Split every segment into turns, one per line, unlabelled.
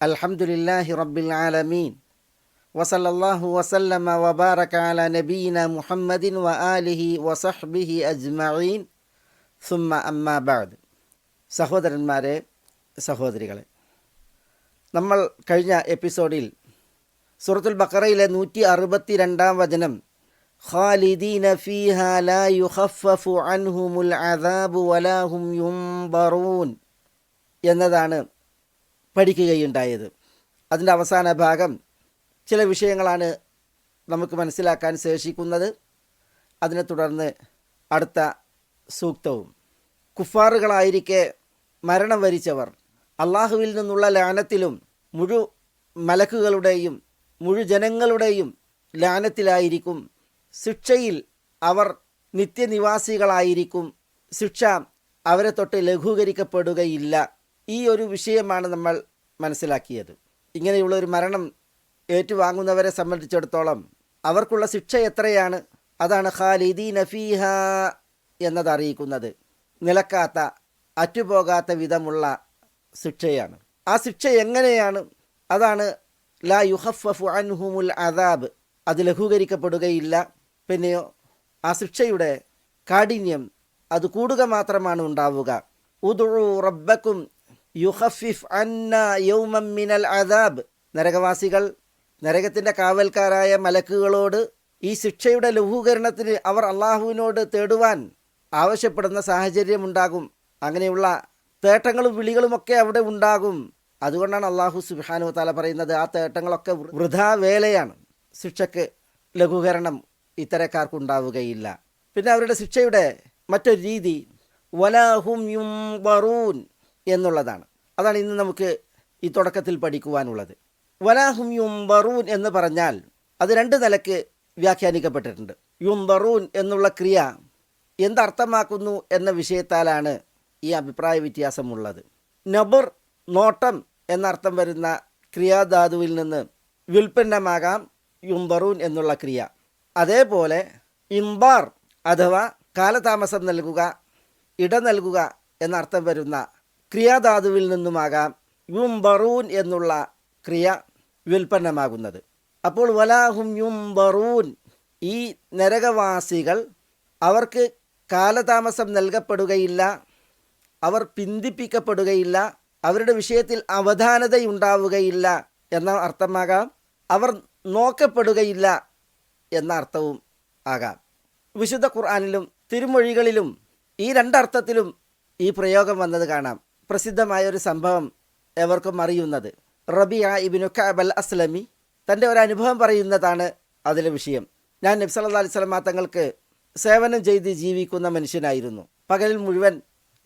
അൽഹംദുലില്ലാഹി റബ്ബിൽ ആലമീൻ. വസല്ലാഹു വസല്ലമ വബാറക അല നബീന മുഹമ്മദിൻ വ ആലിഹി വസഹ്ബിഹി അജ്മഈൻ. സുമ്മ അമ്മാബാദ് സഹോദരന്മാരെ സഹോദരികളെ നമ്മൾ കഴിഞ്ഞ എപ്പിസോഡിൽ സൂറത്തുൽ ബക്കറയിലെ നൂറ്റി അറുപത്തി രണ്ടാം വചനം ഖാലിദീന ഫീഹ ലാ യുഖഫഫു അൻഹുമുൽ അദാബു വലാ യുംബറൂൻ എന്നതാണ് പഠിക്കുകയുണ്ടായത്. അതിന്റെ അവസാന ഭാഗം ചില വിഷയങ്ങളാണ് നമുക്ക് മനസ്സിലാക്കാൻ ശേഷിക്കുന്നത്. അതിനെ തുടർന്ന് അടുത്ത സൂക്തവും. കുഫാറുകളായിരിക്കെ മരണം വരിച്ചവർ അള്ളാഹുവിൽ നിന്നുള്ള ലാനത്തിലും മുഴു മലക്കുകളുടെയും മുഴു ജനങ്ങളുടെയും ലാനത്തിലായിരിക്കും ശിക്ഷയിൽ അവർ നിത്യനിവാസികളായിരിക്കും. ശിക്ഷ അവരെ തൊട്ട് ലഘൂകരിക്കപ്പെടുകയില്ല. ഈ ഒരു വിഷയമാണ് നമ്മൾ മനസ്സിലാക്കിയത്. ഇങ്ങനെയുള്ള ഒരു മരണം ഏറ്റുവാങ്ങുന്നവരെ സംബന്ധിച്ചിടത്തോളം അവർക്കുള്ള ശിക്ഷ എത്രയാണ്? അതാണ് ഖാലിദി നഫീഹ എന്നത് അറിയിക്കുന്നത്. നിലക്കാത്ത അറ്റുപോകാത്ത വിധമുള്ള ശിക്ഷയാണ്. ആ ശിക്ഷ എങ്ങനെയാണ്? അതാണ് ലാ യുഹഫഫു അൻഹുമുൽ അദാബ്. അത് ലഘൂകരിക്കപ്പെടുകയില്ല. പിന്നെയോ ആ ശിക്ഷയുടെ കാഠിന്യം അത് കൂടുക മാത്രമാണ് ഉണ്ടാവുക. ഉദു റബ്ബക്കും യുഹഫിഫ് അന്ന യൗമം മിനൽ അദാബ്. നരകവാസികൾ നരകത്തിന്റെ കാവൽക്കാരായ മലക്കുകളോട് ഈ ശിക്ഷയുടെ ലഘൂകരണത്തിന് അവർ അള്ളാഹുവിനോട് തേടുവാൻ ആവശ്യപ്പെടുന്ന സാഹചര്യമുണ്ടാകും. അങ്ങനെയുള്ള തേട്ടങ്ങളും വിളികളുമൊക്കെ അവിടെ ഉണ്ടാകും. അതുകൊണ്ടാണ് അള്ളാഹു സുബാനു താല പറയുന്നത് ആ തേട്ടങ്ങളൊക്കെ വൃഥാ വേലയാണ്. ശിക്ഷയ്ക്ക് ലഘൂകരണം ഇത്തരക്കാർക്കുണ്ടാവുകയില്ല. പിന്നെ അവരുടെ ശിക്ഷയുടെ മറ്റൊരു രീതി വലാഹും യുംബറൂൻ എന്നുള്ളതാണ്. അതാണ് ഇന്ന് നമുക്ക് ഈ തുടക്കത്തിൽ പഠിക്കുവാനുള്ളത്. വലാഹും യുംബറൂൻ എന്ന് പറഞ്ഞാൽ അത് രണ്ട് നിലയ്ക്ക് വ്യാഖ്യാനിക്കപ്പെട്ടിട്ടുണ്ട്. യുംബറൂൻ എന്നുള്ള ക്രിയ എന്തർത്ഥമാക്കുന്നു എന്ന വിഷയത്താലാണ് ഈ അഭിപ്രായ വ്യത്യാസമുള്ളത്. നബർ നോട്ടം എന്നർത്ഥം വരുന്ന ക്രിയാധാതുവിൽ നിന്ന് വ്യുൽപ്പന്നമാകാം യുംബറൂൻ എന്നുള്ള ക്രിയ. അതേപോലെ ഇംബാർ അഥവാ കാലതാമസം നൽകുക ഇട നൽകുക എന്നർത്ഥം വരുന്ന ക്രിയാധാതുവിൽ നിന്നുമാകാം യും ബറൂൻ എന്നുള്ള ക്രിയ വ്യുൽപ്പന്നമാകുന്നത്. അപ്പോൾ വലാഹും യും ബറൂൻ ഈ നരകവാസികൾ അവർക്ക് കാലതാമസം നൽകപ്പെടുകയില്ല അവർ പിന്തിപ്പിക്കപ്പെടുകയില്ല അവരുടെ വിഷയത്തിൽ അവധാനതയുണ്ടാവുകയില്ല എന്ന അർത്ഥമാകാം അവർ നോക്കപ്പെടുകയില്ല എന്ന അർത്ഥവും ആകാം. വിശുദ്ധ ഖുർആാനിലും തിരുമൊഴികളിലും ഈ രണ്ടർത്ഥത്തിലും ഈ പ്രയോഗം വന്നത് കാണാം. പ്രസിദ്ധമായ ഒരു സംഭവം എവർക്കും അറിയുന്നത്. റബിയ ഇബിനു കഅബൽ അസ്ലമി തന്റെ ഒരു അനുഭവം പറയുന്നതാണ് അതിലെ വിഷയം. ഞാൻ നബ്സല്ലാ അലൈഹി സ്വലമ തങ്ങൾക്ക് സേവനം ചെയ്ത് ജീവിക്കുന്ന മനുഷ്യനായിരുന്നു. പകലിൽ മുഴുവൻ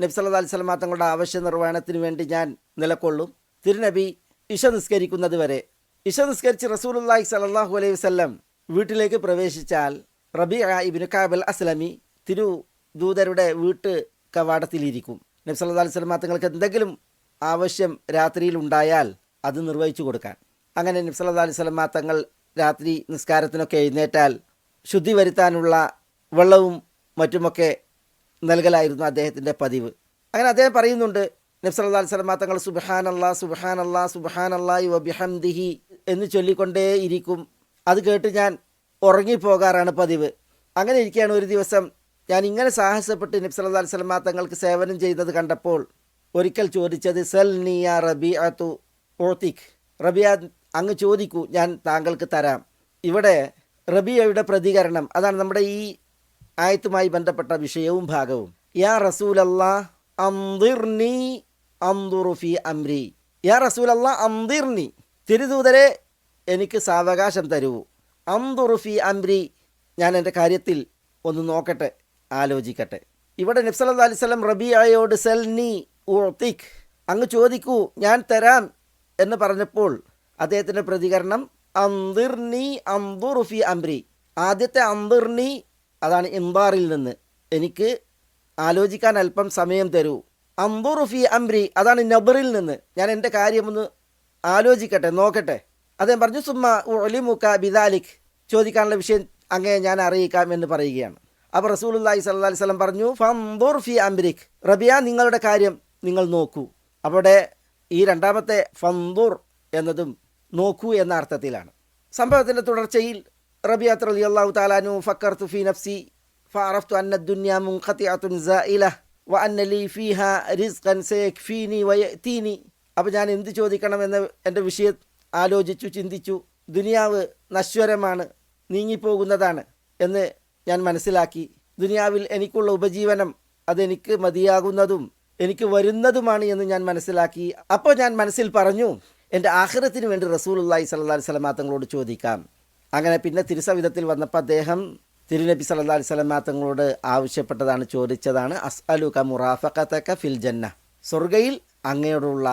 നബ്സല്ലാ അലിസ്ലാം തങ്ങളുടെ ആവശ്യ നിർവഹണത്തിന് വേണ്ടി ഞാൻ നിലക്കൊള്ളും തിരുനബി ഇഷ നിസ്കരിക്കുന്നത് വരെ. ഇഷ നിസ്കരിച്ച് റസൂലുല്ലാഹി സലാഹു അലൈഹി വസ്ലം വീട്ടിലേക്ക് പ്രവേശിച്ചാൽ റബിയ ഇബിനു കാബൽ അസ്ലമി തിരു ദൂതരുടെ വീട്ട് കവാടത്തിലിരിക്കും. നബി സല്ലല്ലാഹു അലൈഹി വസല്ലം തങ്ങൾക്ക് എന്തെങ്കിലും ആവശ്യം രാത്രിയിൽ ഉണ്ടായാൽ അത് നിർവഹിച്ചു കൊടുക്കാൻ. അങ്ങനെ നബി സല്ലല്ലാഹു അലൈഹി വസല്ലം തങ്ങൾ രാത്രി നിസ്കാരത്തിനൊക്കെ എഴുന്നേറ്റാൽ ശുദ്ധി വരുത്താനുള്ള വെള്ളവും മറ്റുമൊക്കെ നൽകലായിരുന്നു അദ്ദേഹത്തിന്റെ പതിവ്. അങ്ങനെ അദ്ദേഹം പറയുന്നുണ്ട് നബി സല്ലല്ലാഹു അലൈഹി വസല്ലം തങ്ങൾ സുബ്ഹാൻ അല്ലാ സുബ്ഹാൻ അല്ലാ സുബ്ഹാൻ വബിഹംദിഹി എന്ന് ചൊല്ലിക്കൊണ്ടേ ഇരിക്കും അത് കേട്ട് ഞാൻ ഉറങ്ങിപ്പോകാറാണ് പതിവ്. അങ്ങനെ ഇരിക്കുകയാണ് ഒരു ദിവസം ഞാൻ ഇങ്ങനെ സാഹസപ്പെട്ട് നബി സല്ലല്ലാഹു അലൈഹി വസല്ലം തങ്ങൾക്ക് സേവനം ചെയ്യുന്നത് കണ്ടപ്പോൾ ഒരിക്കൽ ചോദിച്ചത് സൽ നിയ റബി അതു ഓത്തിക് റബിയ അങ്ങ് ചോദിക്കൂ ഞാൻ താങ്കൾക്ക് തരാം. ഇവിടെ റബിയയുടെ പ്രതികരണം അതാണ് നമ്മുടെ ഈ ആയത്തുമായി ബന്ധപ്പെട്ട വിഷയവും ഭാഗവും. യാ റസൂലല്ലാ അംദിർനി അന്തുറുഫി അംരി. യാ റസൂലല്ലാ അംദിർനി തിരുദൂതരെ എനിക്ക് സാവകാശം തരൂ. അംദുറുഫി അംരി. ഞാൻ എന്റെ കാര്യത്തിൽ ഒന്ന് നോക്കട്ടെ. ആലോചിക്കട്ടെ. ഇവിടെ നബ്സല്ലാ അലിസ്ലം റബിയായോട് സെൽനി ഉത്തിക് അങ്ങ് ചോദിക്കൂ ഞാൻ തരാം എന്ന് പറഞ്ഞപ്പോൾ അദ്ദേഹത്തിന്റെ പ്രതികരണം അന്തിർനി അന്തുറുഫി അംബ്രി ആദ്യത്തെ അന്തിർനി അതാണ് ഇംബാറിൽ നിന്ന്. എനിക്ക് ആലോചിക്കാൻ അല്പം സമയം തരൂ. അന്തുറുഫി അംബ്രി അതാണ് നബറിൽ നിന്ന്. ഞാൻ എന്റെ കാര്യമൊന്ന് ആലോചിക്കട്ടെ നോക്കട്ടെ. അദ്ദേഹം പറഞ്ഞു സുമ്മ ഒലിമുക്ക ബിദാലിഖ് ചോദിക്കാനുള്ള വിഷയം അങ്ങേ ഞാൻ അറിയിക്കാം എന്ന് പറയുകയാണ്. അപ്പോൾ റസൂലുല്ലാഹി സല്ലല്ലാഹി അലൈഹി സ്വലം പറഞ്ഞു ഫംദുർ ഫി അംബ്രിക് റബിയ നിങ്ങളുടെ കാര്യം നിങ്ങൾ നോക്കൂ. അവിടെ ഈ രണ്ടാമത്തെ ഫന്ദുർ എന്നതും നോക്കൂ എന്ന അർത്ഥത്തിലാണ്. സംഭവത്തിന്റെ തുടർച്ചയിൽ റബിയാത്ത് റലി അള്ളാഹു താലാനു ഫക്കർ തുഫി നഫ്സി ഫാറഫ്തു അന്ന ദുന്യ മുഖത്തിയാത്തുൻ സഇല വ അന്ന ലീ ഫീഹ റിസ്ഖൻ സയക്ഫീനി വയതീനി അപ്പോൾ ഞാൻ എന്ത് ചോദിക്കണം എന്ന എന്റെ വിഷയം ആലോചിച്ചു ചിന്തിച്ചു. ദുനിയാവ് നശ്വരമാണ് നീങ്ങിപ്പോകുന്നതാണ് എന്ന് ഞാൻ മനസ്സിലാക്കി. ദുനിയാവിൽ എനിക്കുള്ള ഉപജീവനം അതെനിക്ക് മതിയാകുന്നതും എനിക്ക് വരുന്നതുമാണ് എന്ന് ഞാൻ മനസ്സിലാക്കി. അപ്പോൾ ഞാൻ മനസ്സിൽ പറഞ്ഞു എന്റെ ആഹ്റത്തിന് വേണ്ടി സ്വല്ലല്ലാഹി അലൈഹി വസല്ലം തങ്ങളോട് ചോദിക്കാം. അങ്ങനെ പിന്നെ തിരുസവിധത്തിൽ വന്നപ്പോൾ അദ്ദേഹം തിരുനബി സല്ലാ വസല്ലം തങ്ങളോട് ആവശ്യപ്പെട്ടതാണ് ചോദിച്ചതാണ് അസ് അസ്അലുക മുറാഫഖതക ഫിൽ ജന്ന സ്വർഗയിൽ അങ്ങയോടുള്ള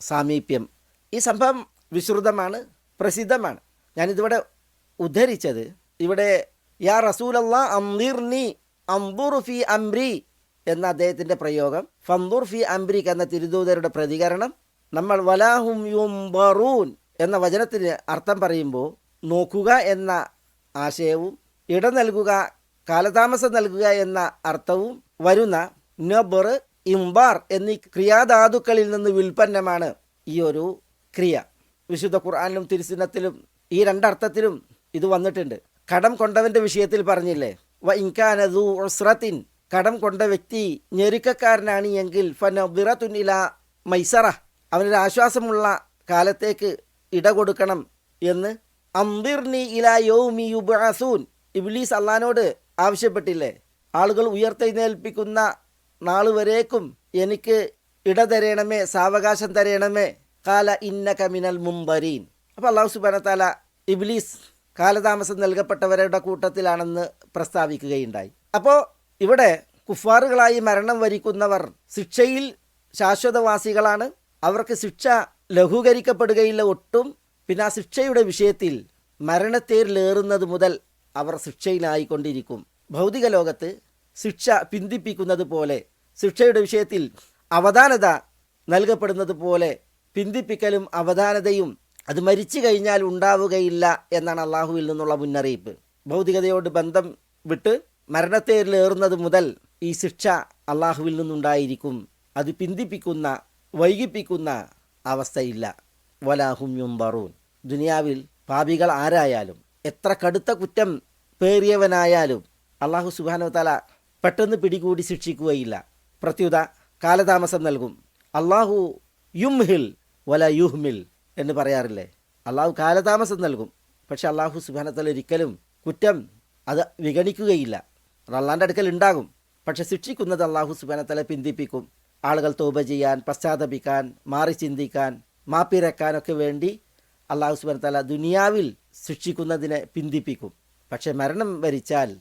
സാമീപ്യം. ഈ സംഭവം വിശ്രുതമാണ് പ്രസിദ്ധമാണ്. ഞാനിതിവിടെ ഉദ്ധരിച്ചത്. ഇവിടെ യാ റസൂലല്ലാ അംദിർനി അംദുർ ഫി അംരി എന്ന അദ്ദേഹത്തിന്റെ പ്രയോഗം. ഫന്ദുർ ഫി അംബ്രിക് എന്ന തിരുദൂതരുടെ പ്രതികരണം. നമ്മൾ വലാഹും യും ബറൂൻ എന്ന വചനത്തിന് അർത്ഥം പറയുമ്പോൾ നോക്കുക എന്ന ആശയവും ഇട നൽകുക കാലതാമസം നൽകുക എന്ന അർത്ഥവും വരുന്ന നബർ ഇംബാർ എന്നീ ക്രിയാധാതുക്കളിൽ നിന്ന് വിൽപ്പന്നമാണ് ഈ ഒരു ക്രിയ. വിശുദ്ധ ഖുർആാനിലും തിരുസിനത്തിലും ഈ രണ്ടർത്ഥത്തിലും ഇത് വന്നിട്ടുണ്ട്. കടം കൊണ്ടവന്റെ വിഷയത്തിൽ പറഞ്ഞില്ലേ? വ ഇൻകാനദു ഉസ്രത്തിൻ. കടം കൊണ്ട വ്യക്തി ഞെരുക്കക്കാരനാണ് എങ്കിൽ ഫനബിറത്തുനില മൈസറ. അവനൊരു ആശ്വാസമുള്ള കാലത്തേക്ക് ഇട കൊടുക്കണം എന്ന്. അംബിർനി ഇല യൗമി യുബഅസൂൻ. ഇബ്ലീസ് അള്ളഹാനോട് ആവശ്യപ്പെട്ടില്ലേ? ആളുകൾ ഉയർത്തെഴുന്നേൽപ്പിക്കുന്ന നാളുവരേക്കും എനിക്ക് ഇട തരയണമേ സാവകാശം തരയണമേ കാല ഇന്ന കമിനൽ മുംബരീൻ. അപ്പോൾ അള്ളാഹു സുബാന താല ഇബ്ലീസ് കാലതാമസം നൽകപ്പെട്ടവരുടെ കൂട്ടത്തിലാണെന്ന് പ്രസ്താവിക്കുകയുണ്ടായി. അപ്പോൾ ഇവിടെ കുഫാറുകളായി മരണം വരിക്കുന്നവർ ശിക്ഷയിൽ ശാശ്വതവാസികളാണ്. അവർക്ക് ശിക്ഷ ലഘൂകരിക്കപ്പെടുകയില്ല ഒട്ടും. പിന്നെ ആ ശിക്ഷയുടെ വിഷയത്തിൽ മരണത്തേരിലേറുന്നത് മുതൽ അവർ ശിക്ഷയിലായിക്കൊണ്ടിരിക്കും. ഭൗതിക ലോകത്ത് ശിക്ഷ പിന്തിപ്പിക്കുന്നത് പോലെ ശിക്ഷയുടെ വിഷയത്തിൽ അവധാനത നൽകപ്പെടുന്നത് പോലെ പിന്തിപ്പിക്കലും അവധാനതയും അത് മരിച്ചു കഴിഞ്ഞാൽ ഉണ്ടാവുകയില്ല എന്നാണ് അള്ളാഹുവിൽ നിന്നുള്ള മുന്നറിയിപ്പ്. ഭൗതികതയോട് ബന്ധം വിട്ട് മരണത്തേരിലേറുന്നത് മുതൽ ഈ ശിക്ഷ അള്ളാഹുവിൽ നിന്നുണ്ടായിരിക്കും. അത് പിന്തിപ്പിക്കുന്ന വൈകിപ്പിക്കുന്ന അവസ്ഥയില്ല. വലാഹും യുംബറൂൻ. ദുനിയാവിൽ പാപികൾ ആരായാലും എത്ര കടുത്ത കുറ്റം പേറിയവനായാലും അള്ളാഹു സുബാനോ തല പെട്ടെന്ന് പിടികൂടി ശിക്ഷിക്കുകയില്ല. പ്രത്യുത കാലതാമസം നൽകും. അള്ളാഹു യുംഹിൽ വല യുഹ്മിൽ എന്ന് പറയാറില്ലേ? അള്ളാഹു കാലതാമസം നൽകും. പക്ഷെ അള്ളാഹു സുബാനത്തല ഒരിക്കലും കുറ്റം അത് വിഗണിക്കുകയില്ല. അള്ളാന്റെ അടുക്കൽ ഉണ്ടാകും. പക്ഷെ ശിക്ഷിക്കുന്നത് അള്ളാഹു സുബാനത്തല പിന്തിപ്പിക്കും. ആളുകൾ തോപ ചെയ്യാൻ പശ്ചാത്തപിക്കാൻ മാറി ചിന്തിക്കാൻ മാപ്പിരക്കാനൊക്കെ വേണ്ടി അള്ളാഹു സുബാനത്തല ദുനിയാവിൽ ശിക്ഷിക്കുന്നതിനെ പിന്തിപ്പിക്കും. പക്ഷെ മരണം വരിച്ചാൽ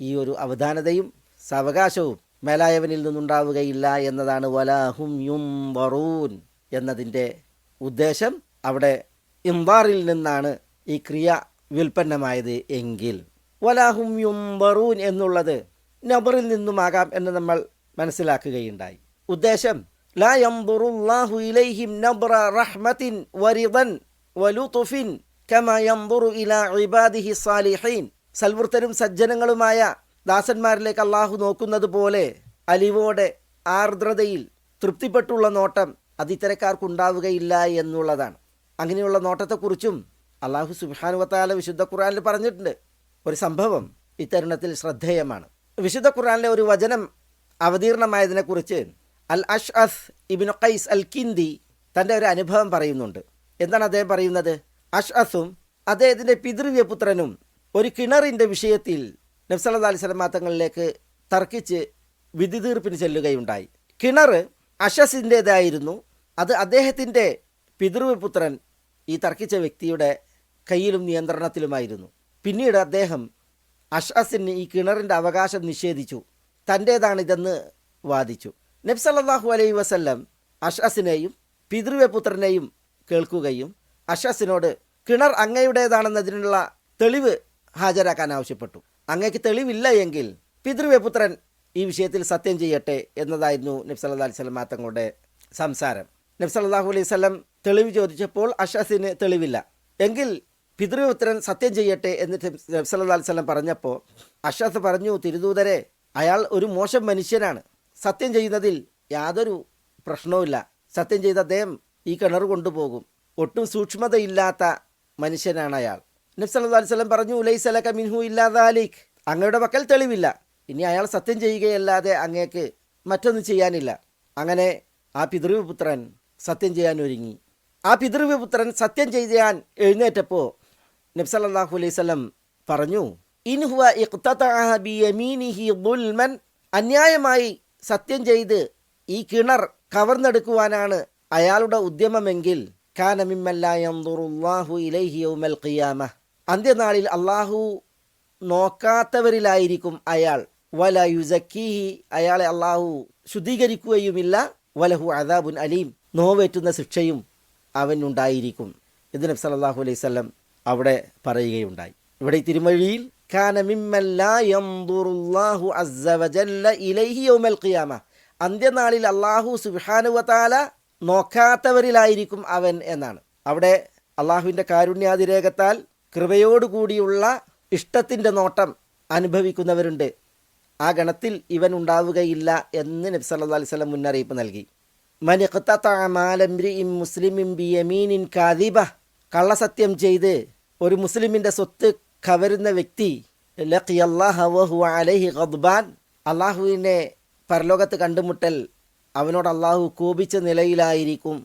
ഈ ഒരു അവധാനതയും സാവകാശവും മേലായവനിൽ നിന്നുണ്ടാവുകയില്ല എന്നതാണ്. വലാഹും യും വറൂൻ എന്നതിന്റെ ഉദ്ദേശം അവിടെ ഇംബാറിൽ നിന്നാണ് ഈ ക്രിയ വ്യുൽപ്പന്നമായത് എങ്കിൽ. വലാഹും യുംബറൂൻ എന്നുള്ളത് നബറിൽ നിന്നുമാകാം എന്ന് നമ്മൾ മനസ്സിലാക്കുകയുണ്ടായി. ഉദ്ദേശം ലാ യംദുറുല്ലാഹു ഇലൈഹിം നബ്ര റഹ്മത്തിൻ വരിദൻ വലുതുഫിൻ ഇലാ ഇബാദിഹി സൽവൃത്തരും സജ്ജനങ്ങളുമായ ദാസന്മാരിലേക്ക് അള്ളാഹു നോക്കുന്നത് പോലെ അലിവോടെ ആർദ്രതയിൽ തൃപ്തിപ്പെട്ടുള്ള നോട്ടം അത് ഇത്തരക്കാർക്കുണ്ടാവുകയില്ല എന്നുള്ളതാണ്. അങ്ങനെയുള്ള നോട്ടത്തെക്കുറിച്ചും അള്ളാഹു സുബാനുവത്താല വിശുദ്ധ ഖുറാനിൽ പറഞ്ഞിട്ടുണ്ട്. ഒരു സംഭവം ഇത്തരുണത്തിൽ ശ്രദ്ധേയമാണ്. വിശുദ്ധ ഖുറാനിലെ ഒരു വചനം അവതീർണമായതിനെക്കുറിച്ച് അൽ അഷ് അസ് ഇബിൻ ഖൈസ് അൽ കിന്ദി തന്റെ ഒരു അനുഭവം പറയുന്നുണ്ട്. എന്താണ് അദ്ദേഹം പറയുന്നത്? അഷ് അസും അദ്ദേഹത്തിന്റെ പിതൃവ്യപുത്രനും ഒരു കിണറിന്റെ വിഷയത്തിൽ നബ്സല്ലാ അലൈഹി സ്വലമാ തങ്ങളിലേക്ക് തർക്കിച്ച് വിധി തീർപ്പിന് ചെല്ലുകയുണ്ടായി. കിണർ അഷസിന്റേതായിരുന്നു അത് അദ്ദേഹത്തിന്റെ പിതൃപുത്രൻ ഈ തർക്കിച്ച വ്യക്തിയുടെ കയ്യിലും നിയന്ത്രണത്തിലുമായിരുന്നു. പിന്നീട് അദ്ദേഹം അഷ്അസിന് ഈ കിണറിന്റെ അവകാശം നിഷേധിച്ചു. തന്റേതാണിതെന്ന് വാദിച്ചു. നബ്സല്ലാഹു അലൈഹി വസല്ലം അഷ്അസിനെയും പിതൃവ്യപുത്രനെയും കേൾക്കുകയും അഷ്അസിനോട് കിണർ അങ്ങയുടേതാണെന്നതിനുള്ള തെളിവ് ഹാജരാക്കാൻ ആവശ്യപ്പെട്ടു. അങ്ങയ്ക്ക് തെളിവില്ല എങ്കിൽ പിതൃവ്യപുത്രൻ ഈ വിഷയത്തിൽ സത്യം ചെയ്യട്ടെ എന്നതായിരുന്നു നബ്സല്ലാ അലൈഹി സംസാരം. നബ്സല്ലാഹു അലൈഹി തെളിവ് ചോദിച്ചപ്പോൾ അഷസിന് തെളിവില്ല. എങ്കിൽ പിതൃപുത്രൻ സത്യം ചെയ്യട്ടെ എന്ന് നബ്സല്ലാസ്ലം പറഞ്ഞപ്പോൾ അഷാസ് പറഞ്ഞു തിരുദൂതരെ അയാൾ ഒരു മോശം മനുഷ്യനാണ്. സത്യം ചെയ്യുന്നതിൽ യാതൊരു പ്രശ്നവുമില്ല സത്യം ചെയ്ത അദ്ദേഹം ഈ കിണർ കൊണ്ടുപോകും. ഒട്ടും സൂക്ഷ്മതയില്ലാത്ത മനുഷ്യനാണ് അയാൾ. നബ്സല്ലാ അലൈഹി സ്വലം പറഞ്ഞു ഉലൈസലക മിൻഹു ഇല്ലാതാലിഖ് അങ്ങയുടെ പക്കൽ തെളിവില്ല. ഇനി അയാൾ സത്യം ചെയ്യുകയല്ലാതെ അങ്ങേക്ക് മറ്റൊന്നും ചെയ്യാനില്ല. അങ്ങനെ ആ പിതൃപുത്രൻ സത്യം ചെയ്യാൻ ഒരുങ്ങി ആ പിതൃവ്യപുത്രൻ സത്യം ചെയ്യാൻ എഴുന്നേറ്റപ്പോൾ നബ്സല്ലാഹു അലൈഹി സ്വലം പറഞ്ഞു അന്യായമായി സത്യം ചെയ്ത് ഈ കിണർ കവർന്നെടുക്കുവാനാണ് അയാളുടെ ഉദ്യമമെങ്കിൽ ഖിയാമ അന്ത്യനാളിൽ അള്ളാഹു നോക്കാത്തവരിലായിരിക്കും അയാൾ. വല യുസക്കീഹി അയാളെ അള്ളാഹു ശുദ്ധീകരിക്കുകയുമില്ല. വലഹു അദാബുൻ അലീം നോവേറ്റുന്ന ശിക്ഷയും അവനുണ്ടായിരിക്കും. ഇത് നബി സല്ലല്ലാഹു അലൈഹി സ്വലം അവിടെ പറയുകയുണ്ടായി. ഇവിടെ ഈ തിരുമൊഴിയിൽ അന്ത്യനാളിൽ അള്ളാഹു സുബ്ഹാനഹു വതആല നോക്കാത്തവരിലായിരിക്കും അവൻ എന്നാണ്. അവിടെ അള്ളാഹുവിന്റെ കാരുണ്യാതിരേകത്താൽ കൃപയോടുകൂടിയുള്ള ഇഷ്ടത്തിന്റെ നോട്ടം അനുഭവിക്കുന്നവരുണ്ട്. ആ ഗണത്തിൽ ഇവൻ ഉണ്ടാവുകയില്ല എന്ന് നബ്സല്ലാ വസല്ലം മുന്നറിയിപ്പ് നൽകി. മനിഖ്തഅമാലംരി മുസ്ലിമിൻ ബിയമീനിൻ കാദിബ. കള്ളസത്യം ചെയ്ത് ഒരു മുസ്ലിമിന്റെ സ്വത്ത് കവരുന്ന വ്യക്തി ലഖിയല്ലാഹ വഹുവ അലൈഹി ഖദ്ബാൻ അള്ളാഹുവിനെ പരലോകത്ത് കണ്ടുമുട്ടൽ അവനോട് അള്ളാഹു കോപിച്ച നിലയിലായിരിക്കും.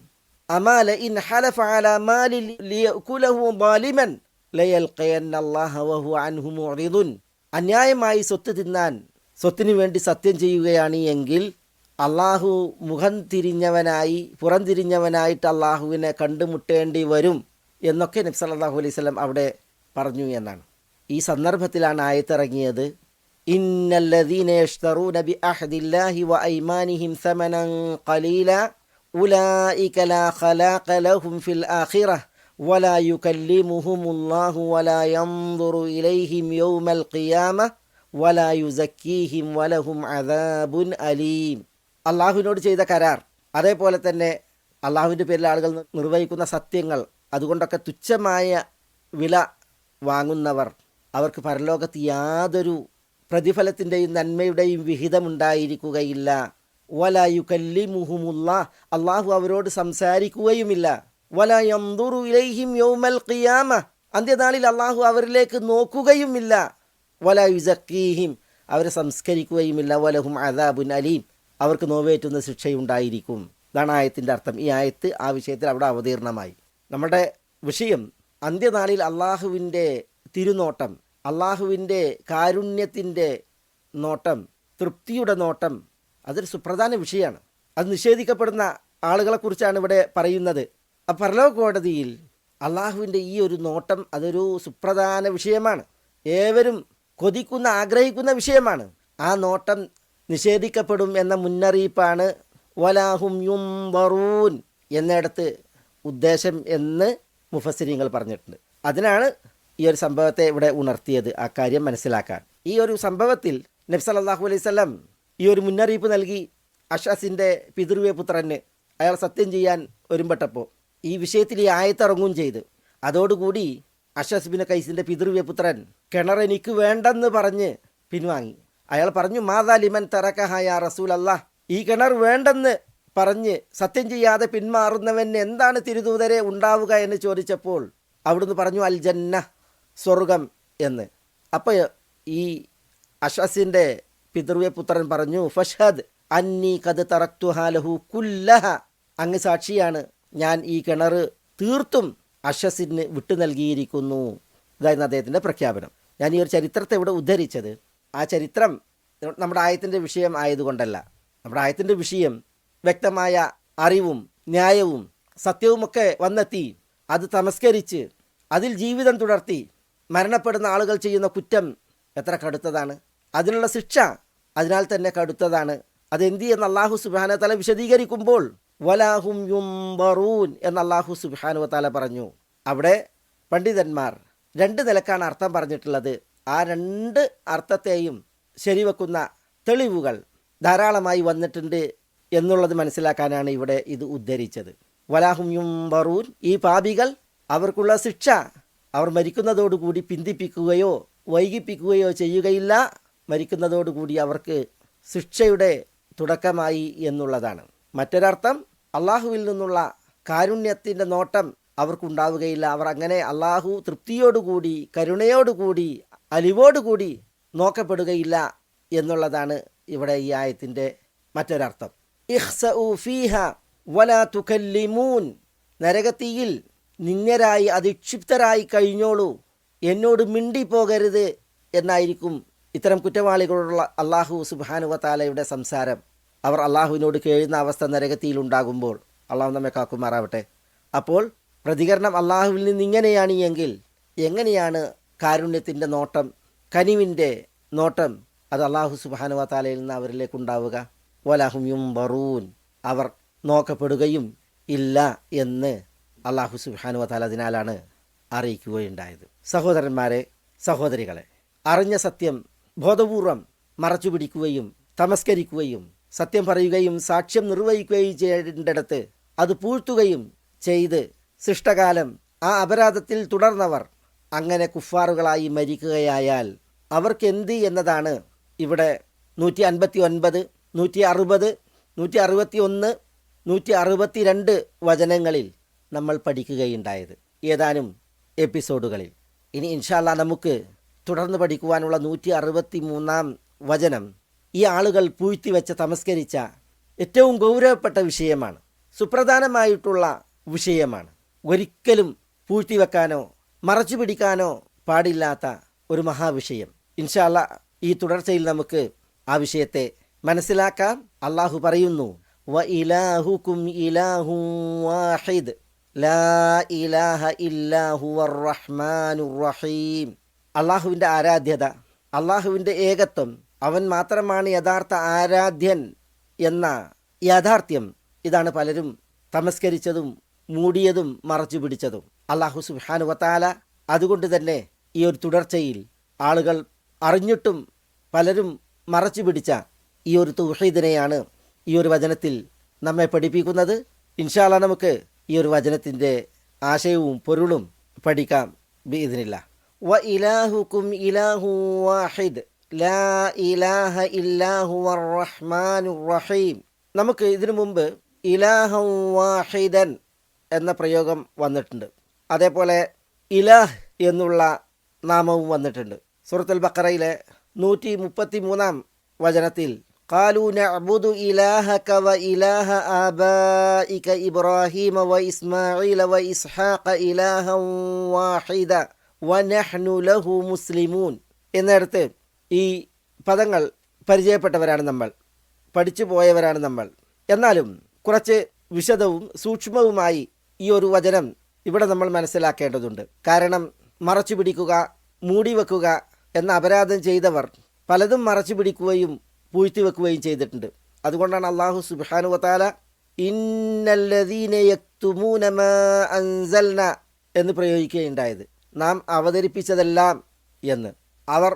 അമാല ഇൻ ഹലഫ അല മാലി ലിയകുലഹു ബാലിമൻ ലയൽഖയന്ന അല്ലാഹ വഹു അൻഹു മുഅ്റിദുൻ അന്യായമായി സ്വത്ത് തിന്നാൻ സ്വത്തിനു വേണ്ടി സത്യം ചെയ്യുകയാണ് എങ്കിൽ അള്ളാഹു മുഖം തിരിഞ്ഞവനായി പുറം തിരിഞ്ഞവനായിട്ട് അള്ളാഹുവിനെ കണ്ടുമുട്ടേണ്ടി വരും എന്നൊക്കെ നബി സല്ലല്ലാഹു അലൈഹി വസല്ലം അവിടെ പറഞ്ഞു എന്നാണ് ഈ സന്ദർഭത്തിലാണ് ആയത്തിറങ്ങിയത് ഇന്നല്ലദീന യഷ്തറൂന ബി അഹദില്ലാഹി വ ഐമാനിഹിം സമനൻ ഖലീല ഉലൈക ലാ ഖലാഖ ലഹും ഫിൽ ആഖിറഹ ولا يكلمهم الله ولا ينظر إليهم يوم القيامة ولا يزكيهم ولهم عذاب أليم അള്ളാഹുവിനോട് ചെയ്ത കരാർ. അതേപോലെ തന്നെ അള്ളാഹുവിന്റെ പേരിൽ ആളുകൾ നിർവഹിക്കുന്ന സത്യങ്ങൾ അതുകൊണ്ടൊക്കെ തുച്ഛമായ വില വാങ്ങുന്നവർ അവർക്ക് പരലോകത്ത് യാതൊരു പ്രതിഫലത്തിന്റെയും നന്മയുടെയും വിഹിതമുണ്ടായിരിക്കുകയില്ല. വലായു കല്ലിമുഹുമുല്ല അള്ളാഹു അവരോട് സംസാരിക്കുകയുമില്ല. വല യന്തുറു ഇലൈഹിം യൗമൽ ഖിയാമ അന്ത്യനാളിൽ അള്ളാഹു അവരിലേക്ക് നോക്കുകയുമില്ല. വല യുസക്കീഹിം അവരെ സംസ്കരിക്കുകയുമില്ല. വലഹും അദാബുൻ അലീം അവർക്ക് നോവേറ്റുന്ന ശിക്ഷയുണ്ടായിരിക്കും. ഇതാണ് ആയത്തിന്റെ അർത്ഥം. ഈ ആയത്ത് ആ വിഷയത്തിൽ അവിടെ അവതീർണമായി. നമ്മുടെ വിഷയം അന്ത്യനാളിൽ അള്ളാഹുവിന്റെ തിരുനോട്ടം അള്ളാഹുവിന്റെ കാരുണ്യത്തിന്റെ നോട്ടം തൃപ്തിയുടെ നോട്ടം അതൊരു സുപ്രധാന വിഷയമാണ്. അത് നിഷേധിക്കപ്പെടുന്ന ആളുകളെക്കുറിച്ചാണ് ഇവിടെ പറയുന്നത്. ആ പരലോക കോടതിയിൽ അള്ളാഹുവിന്റെ ഈ ഒരു നോട്ടം അതൊരു സുപ്രധാന വിഷയമാണ്. ഏവരും കൊതിക്കുന്ന ആഗ്രഹിക്കുന്ന വിഷയമാണ്. ആ നോട്ടം നിഷേധിക്കപ്പെടും എന്ന മുന്നറിയിപ്പാണ് വലാഹും യും വറൂൻ എന്നിടത്ത് ഉദ്ദേശം എന്ന് മുഫസരിങ്ങൾ പറഞ്ഞിട്ടുണ്ട്. അതിനാണ് ഈ ഒരു സംഭവത്തെ ഇവിടെ ഉണർത്തിയത്. ആ കാര്യം മനസ്സിലാക്കാൻ. ഈ ഒരു സംഭവത്തിൽ നബ്സലല്ലാഹു അലൈഹി സ്വലം ഈ ഒരു മുന്നറിയിപ്പ് നൽകി. അഷസിന്റെ പിതൃവ്യ പുത്രന് അയാൾ സത്യം ചെയ്യാൻ ഒരുമ്പെട്ടപ്പോൾ ഈ വിഷയത്തിൽ ഈ ആയത്തിറങ്ങുകയും ചെയ്ത്. അതോടുകൂടി അഷസ് ബിൻ കൈസിന്റെ പിതൃവ്യ പുത്രൻ കിണർ എനിക്ക് വേണ്ടെന്ന് പറഞ്ഞ് പിൻവാങ്ങി. അയാൾ പറഞ്ഞു മാതാ ലിമൻ തറക്കഹായ റസൂൽ അല്ലാ ഈ കിണർ വേണ്ടെന്ന് പറഞ്ഞ് സത്യം ചെയ്യാതെ പിന്മാറുന്നവൻ എന്താണ് തിരുദൂതരെ ഉണ്ടാവുക എന്ന് ചോദിച്ചപ്പോൾ അവിടുന്ന് പറഞ്ഞു അൽ ജന്ന സ്വർഗം എന്ന്. അപ്പോൾ ഈ അഷസിന്റെ പിതൃവ്യ പുത്രൻ പറഞ്ഞു ഫഷദ് അന്നി കത് തറക്തു ഹാലഹു കുല്ലഹ. അങ്ങ് സാക്ഷിയാണ്. ഞാൻ ഈ കിണർ തീർത്തും അഷസിന് വിട്ടു നൽകിയിരിക്കുന്നു ഇതായിരുന്നു അദ്ദേഹത്തിന്റെ പ്രഖ്യാപനം. ഞാൻ ഈ ഒരു ചരിത്രത്തെ ഇവിടെ ഉദ്ധരിച്ചത്. ആ ചരിത്രം നമ്മുടെ ആയത്തിന്റെ വിഷയം ആയതുകൊണ്ടല്ല. നമ്മുടെ ആയത്തിന്റെ വിഷയം വ്യക്തമായ അറിവും ന്യായവും സത്യവുമൊക്കെ വന്നെത്തി. അത് തമസ്കരിച്ച് അതിൽ ജീവിതം തുടർത്തി മരണപ്പെടുന്ന ആളുകൾ ചെയ്യുന്ന കുറ്റം എത്ര കടുത്തതാണ്. അതിനുള്ള ശിക്ഷ അതിനാൽ തന്നെ കടുത്തതാണ്. അതെന്തി എന്ന് അള്ളാഹു സുബാന തല വിശദീകരിക്കുമ്പോൾ വലാഹും യുംബറൂൻ എന്ന് അള്ളാഹു സുബാനു തല പറഞ്ഞു. അവിടെ പണ്ഡിതന്മാർ രണ്ട് നിലക്കാണ് അർത്ഥം പറഞ്ഞിട്ടുള്ളത്. ആ രണ്ട് അർത്ഥത്തെയും ശരിവെക്കുന്ന തെളിവുകൾ ധാരാളമായി വന്നിട്ടുണ്ട് എന്നുള്ളത് മനസ്സിലാക്കാനാണ് ഇവിടെ ഇത് ഉദ്ധരിച്ചത്. വലാഹും യുംബറൂൻ. ഈ പാപികൾ അവർക്കുള്ള ശിക്ഷ അവർ മരിക്കുന്നതോടുകൂടി പിന്തിപ്പിക്കുകയോ വൈകിപ്പിക്കുകയോ ചെയ്യുകയില്ല. മരിക്കുന്നതോടുകൂടി അവർക്ക് ശിക്ഷയുടെ തുടക്കമായി എന്നുള്ളതാണ്. മറ്റൊരർത്ഥം അള്ളാഹുവിൽ നിന്നുള്ള കാരുണ്യത്തിന്റെ നോട്ടം അവർക്കുണ്ടാവുകയില്ല. അവർ അങ്ങനെ അള്ളാഹു തൃപ്തിയോടുകൂടി കരുണയോടുകൂടി അലിവോടുകൂടി നോക്കപ്പെടുകയില്ല എന്നുള്ളതാണ് ഇവിടെ ഈ ആയത്തിന്റെ മറ്റൊരർത്ഥം. ഇഹ്സഉ ഫീഹ വലാ തുകല്ലിമൂൻ. നരകത്തിയിൽ നിന്യരായി അധിക്ഷിപ്തരായി കഴിഞ്ഞോളൂ. എന്നോട് മിണ്ടിപ്പോകരുത് എന്നായിരിക്കും ഇത്തരം കുറ്റവാളികളോടുള്ള അള്ളാഹു സുബാനുവത്താലയുടെ സംസാരം. അവർ അള്ളാഹുവിനോട് കേഴുന്ന അവസ്ഥ നരകത്തിയിൽ ഉണ്ടാകുമ്പോൾ അള്ളാഹു നമ്മെ കാക്കുമാറാവട്ടെ. അപ്പോൾ പ്രതികരണം അള്ളാഹുവിൽ നിന്ന് ഇങ്ങനെയാണ് എങ്കിൽ എങ്ങനെയാണ് കാരുണ്യത്തിന്റെ നോട്ടം കനിവിന്റെ നോട്ടം അത് അള്ളാഹു സുബാനുവ താലയിൽ നിന്ന് അവരിലേക്ക് ഉണ്ടാവുക. വലാഹും യും ബറൂൻ അവർ നോക്കപ്പെടുകയും ഇല്ല എന്ന് അള്ളാഹു സുബാനുവ താല അതിനാലാണ് അറിയിക്കുകയുണ്ടായത്. സഹോദരന്മാരെ സഹോദരികളെ അറിഞ്ഞ സത്യം ബോധപൂർവം മറച്ചു പിടിക്കുകയും തമസ്കരിക്കുകയും സത്യം പറയുകയും സാക്ഷ്യം നിർവഹിക്കുകയും ചെയ്യേണ്ടിടത്ത് അത് പൂഴ്ത്തുകയും ചെയ്ത് ശിഷ്ടകാലം ആ അപരാധത്തിൽ തുടർന്നവർ അങ്ങനെ കുഫാറുകളായി മരിക്കുകയായാൽ അവർക്ക് എന്ത് എന്നതാണ് ഇവിടെ നൂറ്റി അൻപത്തി ഒൻപത് നൂറ്റി അറുപത് നൂറ്റി അറുപത്തി ഒന്ന് നൂറ്റി അറുപത്തി രണ്ട് വചനങ്ങളിൽ നമ്മൾ പഠിക്കുകയുണ്ടായത് ഏതാനും എപ്പിസോഡുകളിൽ. ഇനി ഇൻഷാല്ല നമുക്ക് തുടർന്ന് പഠിക്കുവാനുള്ള നൂറ്റി അറുപത്തി മൂന്നാം വചനം ഈ ആളുകൾ പൂഴ്ത്തി വെച്ച് തമസ്കരിച്ച ഏറ്റവും ഗൗരവപ്പെട്ട വിഷയമാണ് സുപ്രധാനമായിട്ടുള്ള വിഷയമാണ്. ഒരിക്കലും പൂഴ്ത്തിവെക്കാനോ മറച്ചു പിടിക്കാനോ പാടില്ലാത്ത ഒരു മഹാവിഷയം. ഇൻഷാല്ല ഈ തുടർച്ചയിൽ നമുക്ക് ആ വിഷയത്തെ മനസ്സിലാക്കാം. അള്ളാഹു പറയുന്നു വ ഇലാഹുക്കും ഇലാഹു വാഹിദ്. ലാ ഇലാഹ റഹ്മാനു റഹീം. അള്ളാഹുവിന്റെ ആരാധ്യത അള്ളാഹുവിന്റെ ഏകത്വം അവൻ മാത്രമാണ് യഥാർത്ഥ ആരാധ്യൻ എന്ന യാഥാർത്ഥ്യം ഇതാണ് പലരും തമസ്കരിച്ചതും മൂടിയതും മറച്ചു പിടിച്ചതും. അള്ളാഹു സുബാനു വത്താല അതുകൊണ്ട് തന്നെ ഈ ഒരു തുടർച്ചയിൽ ആളുകൾ അറിഞ്ഞിട്ടും പലരും മറച്ചു പിടിച്ച ഈ ഒരു തൗഹീദിനെയാണ് ഈ ഒരു വചനത്തിൽ നമ്മെ പഠിപ്പിക്കുന്നത്. ഇൻഷാല്ല നമുക്ക് ഈ ഒരു വചനത്തിന്റെ ആശയവും പൊരുളും പഠിക്കാം. ഇതിനില്ല വ ഇലാഹുക്കും ഇലാഹു വാഹിദ്. ലാ ഇലാഹ ഇല്ലാഹു റഹ്മാനു റഹീം. നമുക്ക് ഇതിനു മുമ്പ് ഇലാഹു വാഹിദൻ എന്ന പ്രയോഗം വന്നിട്ടുണ്ട്. അതേപോലെ ഇലാഹ് എന്നുള്ള നാമവും വന്നിട്ടുണ്ട്. സുഹൃത്തുൽ ബക്കറയിലെ നൂറ്റി മുപ്പത്തി മൂന്നാം വചനത്തിൽ കാലു നഅബുദു ഇലാഹക വ ഇലാഹ ആബായിക ഇബ്രാഹിമ വ ഇസ്മായില വ ഇസ്ഹാഖ ഇലാഹൻ വാഹിദ വ നഹ്നു ലഹു മുസ്ലിമൂൻ. എന്നിടത്ത് ഈ പദങ്ങൾ പരിചയപ്പെട്ടവരാണ് നമ്മൾ പഠിച്ചു പോയവരാണ് നമ്മൾ. എന്നാലും കുറച്ച് വിശദവും സൂക്ഷ്മവുമായി ഈ ഒരു വചനം ഇവിടെ നമ്മൾ മനസ്സിലാക്കേണ്ടതുണ്ട്. കാരണം മറച്ചു പിടിക്കുക മൂടി വെക്കുക എന്ന അപരാധം ചെയ്തവർ പലതും മറച്ചു പിടിക്കുകയും പൂഴ്ത്തി വെക്കുകയും ചെയ്തിട്ടുണ്ട്. അതുകൊണ്ടാണ് അള്ളാഹു സുബാനു വത്താല ഇന്നല്ലദീന യക്തുമൂന മാ അൻസൽന എന്ന് പ്രയോഗിക്കുകയുണ്ടായത്. നാം അവതരിപ്പിച്ചതെല്ലാം എന്ന്. അവർ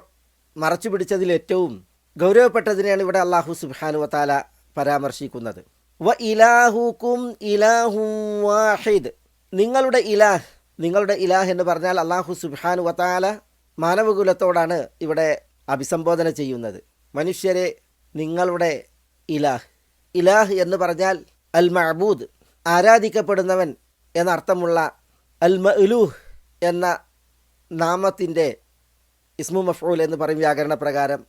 മറച്ചു പിടിച്ചതിൽ ഏറ്റവും ഗൗരവപ്പെട്ടതിനെയാണ് ഇവിടെ അള്ളാഹു സുബാനു വത്താല പരാമർശിക്കുന്നത്. വ ഇലാഹുക്കും ഇലാഹു വാഹിദ്. നിങ്ങളുടെ ഇലാഹ് നിങ്ങളുടെ ഇലാഹ് എന്ന് പറഞ്ഞാൽ അള്ളാഹു സുബാൻ വത്താല മാനവകുലത്തോടാണ് ഇവിടെ അഭിസംബോധന ചെയ്യുന്നത്. മനുഷ്യരെ നിങ്ങളുടെ ഇലാഹ്. ഇലാഹ് എന്ന് പറഞ്ഞാൽ അൽ മഹബൂദ് ആരാധിക്കപ്പെടുന്നവൻ എന്നർത്ഥമുള്ള അൽ മലൂഹ് എന്ന നാമത്തിന്റെ ഇസ്മു മഫൂൽ എന്ന് പറയും വ്യാകരണ പ്രകാരം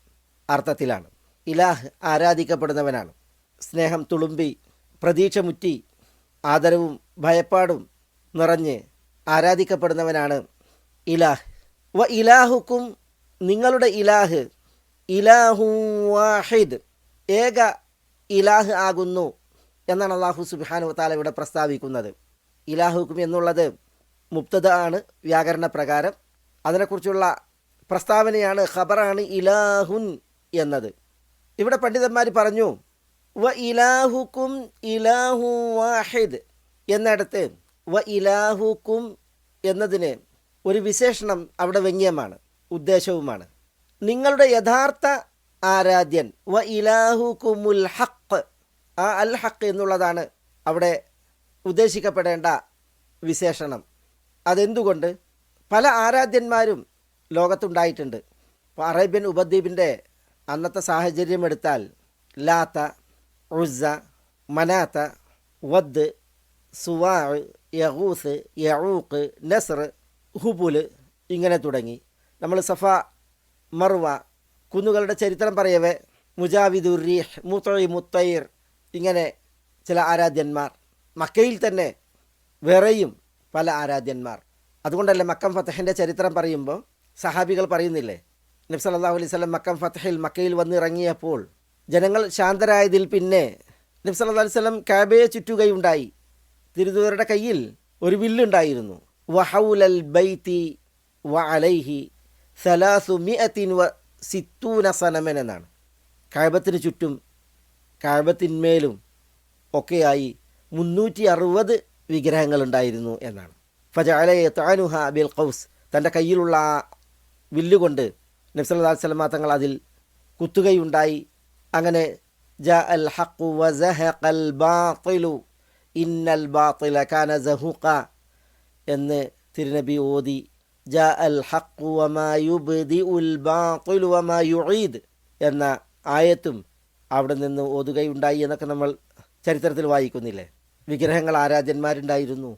അർത്ഥത്തിലാണ്. ഇലാഹ് ആരാധിക്കപ്പെടുന്നവനാണ്. സ്നേഹം തുളുമ്പി പ്രതീക്ഷ മുറ്റി ആദരവും ഭയപ്പാടും നിറഞ്ഞ് ആരാധിക്കപ്പെടുന്നവനാണ് ഇലാഹ്. വ ഇലാഹുക്കും നിങ്ങളുടെ ഇലാഹ് ഇലാഹു വാഹിദ്. ഏക ഇലാഹ് ആകുന്നു എന്നാണ് അള്ളാഹു സുബാനു താല ഇവിടെ പ്രസ്താവിക്കുന്നത്. ഇലാഹുക്കും എന്നുള്ളത് മുക്തത ആണ് വ്യാകരണ പ്രകാരം. അതിനെക്കുറിച്ചുള്ള പ്രസ്താവനയാണ് ഖബറാണ് ഇലാഹുൻ എന്നത്. ഇവിടെ പണ്ഡിതന്മാർ പറഞ്ഞു വ ഇലാഹുക്കും ഇലാഹു വാഹിദ്. എന്നിടത്ത് വ ഇലാഹുക്കും എന്നതിന് ഒരു വിശേഷണം അവിടെ വ്യംഗ്യമാണ് ഉദ്ദേശവുമാണ്. നിങ്ങളുടെ യഥാർത്ഥ ആരാധ്യൻ വ ഇലാഹുക്കുമുൽ ഹക്ക് ആ അൽ ഹക്ക് എന്നുള്ളതാണ് അവിടെ ഉദ്ദേശിക്കപ്പെടേണ്ട വിശേഷണം. അതെന്തുകൊണ്ട്? പല ആരാധ്യന്മാരും ലോകത്തുണ്ടായിട്ടുണ്ട്. ഇപ്പോൾ അറേബ്യൻ ഉപദ്വീപിന്റെ അന്നത്തെ സാഹചര്യം എടുത്താൽ ലാത്ത ഉസ മനാത്ത വദ് സുവാ യഹൂസ് യഊക്ക് നസർ ഹുബുൽ ഇങ്ങനെ തുടങ്ങി. നമ്മൾ സഫ മർവ കുന്നുകളുടെ ചരിത്രം പറയവേ മുജാവിദുർ റീഹ് മുത്തഴി മുത്തൈർ ഇങ്ങനെ ചില ആരാധ്യന്മാർ. മക്കയിൽ തന്നെ വേറെയും പല ആരാധ്യന്മാർ. അതുകൊണ്ടല്ലേ മക്കം ഫത്തഹിന്റെ ചരിത്രം പറയുമ്പോൾ സഹാബികൾ പറയുന്നില്ലേ? നബ്സ് അല്ലാഹു അലൈഹി സ്വലം മക്കം ഫത്തഹിൽ മക്കയിൽ വന്നിറങ്ങിയപ്പോൾ ജനങ്ങൾ ശാന്തരായതിൽ പിന്നെ നബ്സ് അല്ലാ അലൈഹി സ്വലം കാബയെ ചുറ്റുകയുണ്ടായി. തിരുദൂതരുടെ കയ്യിൽ ഒരു വില്ലുണ്ടായിരുന്നു വഹൗലൽ ബൈത്തി വ അലൈഹി സലാസു മിഅത്തിൻ വ സിത്തൂന സനമൻ എന്നാണ്. കഴബത്തിന് ചുറ്റും കഴബത്തിന്മേലും ഒക്കെയായി മുന്നൂറ്റി അറുപത് വിഗ്രഹങ്ങളുണ്ടായിരുന്നു എന്നാണ്. ഫജാലയെ താനുഹ ബിൽ ഖൗസ്. തന്റെ കയ്യിലുള്ള ആ വില്ലുകൊണ്ട് നബ്സല്ലാ തങ്ങൾ അതിൽ കുത്തുകയുണ്ടായി. അങ്ങനെ ജ അൽ ഹഖു വസഹഖൽ ബാത്തിലു ഇന്നൽ ബാത്തില കാന ജഹുക എന്ന് തിരുനബി ഓതി ജ അൽ യുബ്ദി ഉൽ ബാത്തിലു വമാ യുഈദ് എന്ന ആയത്തും അവിടെ നിന്ന് ഓതുകയുണ്ടായി എന്നൊക്കെ നമ്മൾ ചരിത്രത്തിൽ വായിക്കുന്നില്ലേ? വിഗ്രഹങ്ങൾ ആരാധ്യന്മാരുണ്ടായിരുന്നു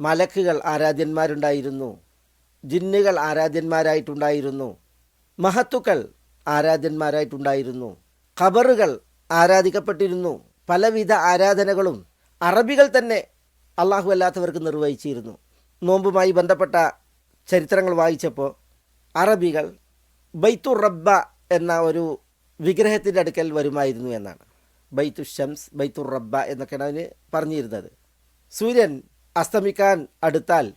മലക്കുകൾ ആരാധ്യന്മാരുണ്ടായിരുന്നു ജിന്നുകൾ ആരാധ്യന്മാരായിട്ടുണ്ടായിരുന്നു മഹത്തുക്കൾ ആരാധ്യന്മാരായിട്ടുണ്ടായിരുന്നു ഖബറുകൾ ആരാധിക്കപ്പെട്ടിരുന്നു പലവിധ ആരാധനകളും അറബികൾ തന്നെ അള്ളാഹു അല്ലാത്തവർക്ക് നിർവഹിച്ചിരുന്നു. നോമ്പുമായി ബന്ധപ്പെട്ട ചരിത്രങ്ങൾ വായിച്ചപ്പോൾ അറബികൾ ബൈത്തു റബ്ബ എന്ന ഒരു വിഗ്രഹത്തിന്റെ അടുക്കൽ വരുമായിരുന്നു എന്നാണ്. ബൈത്തു ഷംസ് ബൈത്തു റബ്ബ എന്നൊക്കെയാണ് അതിന് പറഞ്ഞിരുന്നത്. സൂര്യൻ അസ്തമിക്കാൻ അടുത്താൽ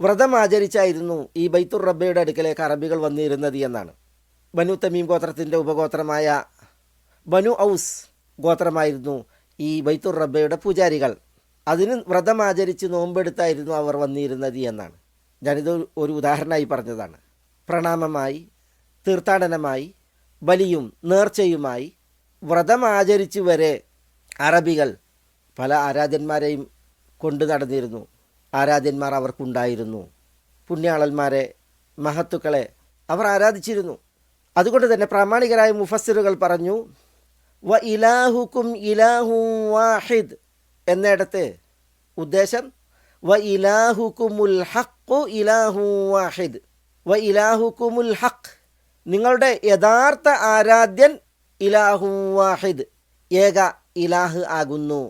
വ്രതം ആചരിച്ചായിരുന്നു ഈ ബൈത്തുർ റബ്ബയുടെ അടുക്കലേക്ക് അറബികൾ വന്നിരുന്നത് എന്നാണ്. ബനു തമീം ഗോത്രത്തിന്റെ ഉപഗോത്രമായ ബനു ഔസ് ഗോത്രമായിരുന്നു ഈ ബൈത്തുർ റബ്ബയുടെ പൂജാരികൾ. അതിന് വ്രതം ആചരിച്ച് നോമ്പെടുത്തായിരുന്നു അവർ വന്നിരുന്നത് എന്നാണ്. ഞാനിത് ഒരു ഉദാഹരണമായി പറഞ്ഞതാണ്. പ്രണാമമായി തീർത്ഥാടനമായി ബലിയും നേർച്ചയുമായി വ്രതം ആചരിച്ച് വരെ അറബികൾ പല ആരാധ്യന്മാരെയും കൊണ്ടു നടന്നിരുന്നു. ആരാധ്യന്മാർ അവർക്കുണ്ടായിരുന്നു. പുണ്യാളന്മാരെ മഹത്തുക്കളെ അവർ ആരാധിച്ചിരുന്നു. അതുകൊണ്ട് തന്നെ പ്രാമാണികരായ മുഫസ്സിറുകൾ പറഞ്ഞു വ ഇലാഹുക്കും ഇലാഹു വാഹിദ് എന്നിടത്ത് ഉദ്ദേശം വ ഇലാഹുക്കുമുൽ ഹക്കു ഇലാഹു വാഹിദ് വ ഇലാഹുക്കുമുൽ ഹക്ക് നിങ്ങളുടെ യഥാർത്ഥ ആരാധ്യൻ ഇലാഹു വാഹിദ് ഏക ഇലാഹ് ആകുന്നു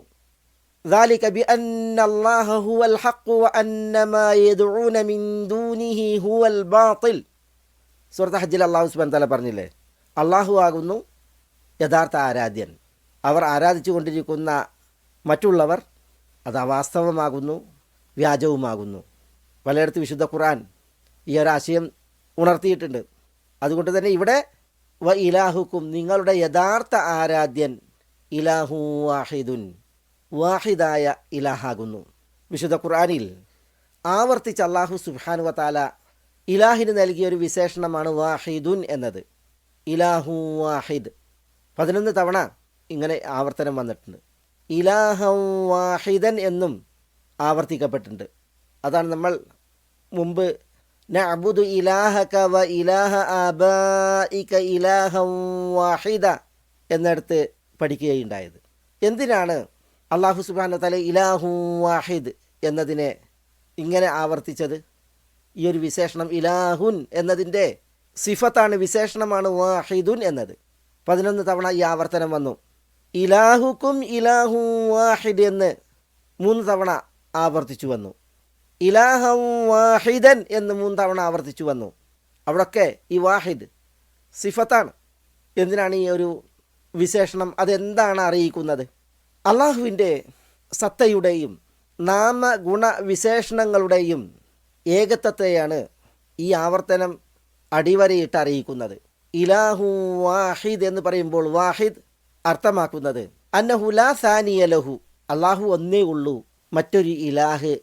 ذلك بأن الله هو الحق وأن ما يدعون من دونه هو الباطل സൂറത്ത് ഹജ്ജിൽ അള്ളാഹു സുബാൻ തല പറഞ്ഞില്ലേ അള്ളാഹു ആകുന്നു യഥാർത്ഥ ആരാധ്യൻ. അവർ ആരാധിച്ചു കൊണ്ടിരിക്കുന്ന മറ്റുള്ളവർ അത് അവാസ്തവമാകുന്നു വ്യാജവുമാകുന്നു. പലയിടത്ത് വിശുദ്ധ ഖുർആൻ ഈ ഒരാശയം ഉണർത്തിയിട്ടുണ്ട്. അതുകൊണ്ട് തന്നെ ഇവിടെ വ ഇലാഹുക്കും നിങ്ങളുടെ യഥാർത്ഥ ആരാധ്യൻ ഇലാഹു വാഹിദുൻ വാഹിദായ ഇലാഹാകുന്നു. വിശുദ്ധ ഖുർആനിൽ ആവർത്തിച്ച് അള്ളാഹു സുബാനു വത്താല ഇലാഹിന് നൽകിയ ഒരു വിശേഷണമാണ് വാഹിദുൻ എന്നത്. ഇലാഹു വാഹിദ്. പതിനൊന്ന് തവണ ഇങ്ങനെ ആവർത്തനം വന്നിട്ടുണ്ട്. ഇലാഹം വാഹിദൻ എന്നും ആവർത്തിക്കപ്പെട്ടിട്ടുണ്ട്. അതാണ് നമ്മൾ മുമ്പ് നഅബുദു ഇലാഹക വ ഇലാഹ ആബായിക ഇലാഹം വാഹിദ എന്നിടത്ത് പഠിക്കുകയുണ്ടായത്. എന്തിനാണ് അള്ളാഹു സുബാന തല ഇലാഹു വാഹിദ് എന്നതിനെ ഇങ്ങനെ ആവർത്തിച്ചത്? ഈ ഒരു വിശേഷണം ഇലാഹുൻ എന്നതിന്റെ സിഫത്താണ് വിശേഷണമാണ് വാഹിദുൻ എന്നത്. പതിനൊന്ന് തവണ ഈ ആവർത്തനം വന്നു. ഇലാഹുക്കും ഇലാഹു വാഹിദ് എന്ന് മൂന്ന് തവണ ആവർത്തിച്ചു വന്നു. ഇലാഹം വാഹിദൻ എന്ന് മൂന്ന് തവണ ആവർത്തിച്ചു വന്നു. അവിടൊക്കെ ഈ വാഹിദ് സിഫത്താണ്. എന്തിനാണ് ഈ ഒരു വിശേഷണം? അതെന്താണ് അറിയിക്കുന്നത്? അള്ളാഹുവിന്റെ സത്തയുടെയും നാമഗുണ വിശേഷണങ്ങളുടെയും ഏകത്വത്തെയാണ് ഈ ആവർത്തനം അടിവരയിട്ട് അറിയിക്കുന്നത്. ഇലാഹു വാഹിദ് എന്ന് പറയുമ്പോൾ വാഹിദ് അർത്ഥമാക്കുന്നത് അന്നഹു ലാ സാനിയ ലഹു. അള്ളാഹു ഒന്നേ ഉള്ളൂ. മറ്റൊരു ഇലാഹ്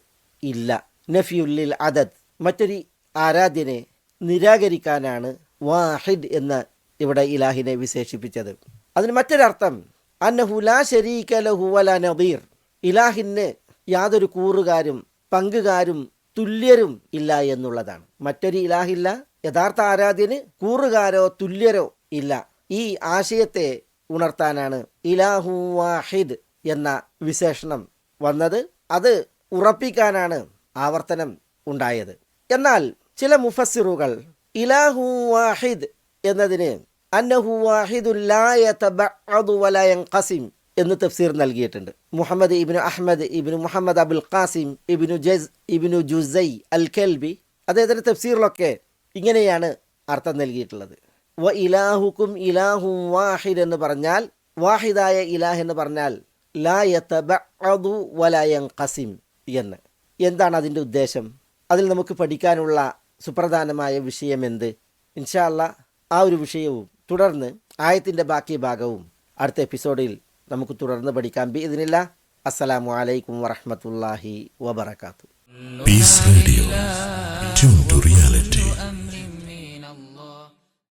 ഇല്ല. നഫിയുല്ലിൽ അദദ്. മറ്റൊരു ആരാധ്യനെ നിരാകരിക്കാനാണ് വാഹിദ് എന്ന ഇവിടെ ഇലാഹിനെ വിശേഷിപ്പിച്ചത്. അതിന് മറ്റൊരർത്ഥം അന്നഹു ലാ ശരീക ലഹു വല നബീർ ഇലാഹിന് യാതൊരു കൂറുകാരും പങ്കുകാരും തുല്യരും ഇല്ല എന്നുള്ളതാണ്. മറ്റൊരു ഇലാഹില്ല യഥാർത്ഥ ആരാധ്യന് കൂറുകാരോ തുല്യരോ ഇല്ല. ഈ ആശയത്തെ ഉണർത്താനാണ് ഇലാഹു വാഹിദ് എന്ന വിശേഷണം വന്നത്. അത് ഉറപ്പിക്കാനാണ് ആവർത്തനം ഉണ്ടായത്. എന്നാൽ ചില മുഫസ്സിറുകൾ ഇലാഹു വാഹിദ് എന്നതിന് അന്നഹു വാഹിദുല്ലായ യൻഖസിം എന്ന് തഫ്സീർ നൽകിയിട്ടുണ്ട്. Muhammad ibn Ahmad ibn Muhammad Abul Qasim ibn Juz ibn Juzayy അൽ കെൽബി അദ്ദേഹത്തിന്റെ തഫ്സീറിലൊക്കെ ഇങ്ങനെയാണ് അർത്ഥം നൽകിയിട്ടുള്ളത്. വ ഇലാഹുക്കും ഇലാഹു വാഹിദ് എന്ന് പറഞ്ഞാൽ വാഹിദായ ഇലാഹ് എന്ന് പറഞ്ഞാൽ ലാ യതബഅദു യൻഖസിം എന്ന്. എന്താണ് അതിന്റെ ഉദ്ദേശം? അതിൽ നമുക്ക് പഠിക്കാനുള്ള സുപ്രധാനമായ വിഷയം എന്ത്? ഇൻഷാല്ല ആ ഒരു വിഷയവും തുടർന്ന് ആയത്തിന്റെ ബാക്കി ഭാഗവും അടുത്ത എപ്പിസോഡിൽ നമുക്ക് തുടർന്ന് പഠിക്കാം. ബി ഇതിനില്ല അസ്സലാമു അലൈക്കും വറഹമത്തല്ലാഹി വബർക്കാത്തു
Peace radio Tune to reality.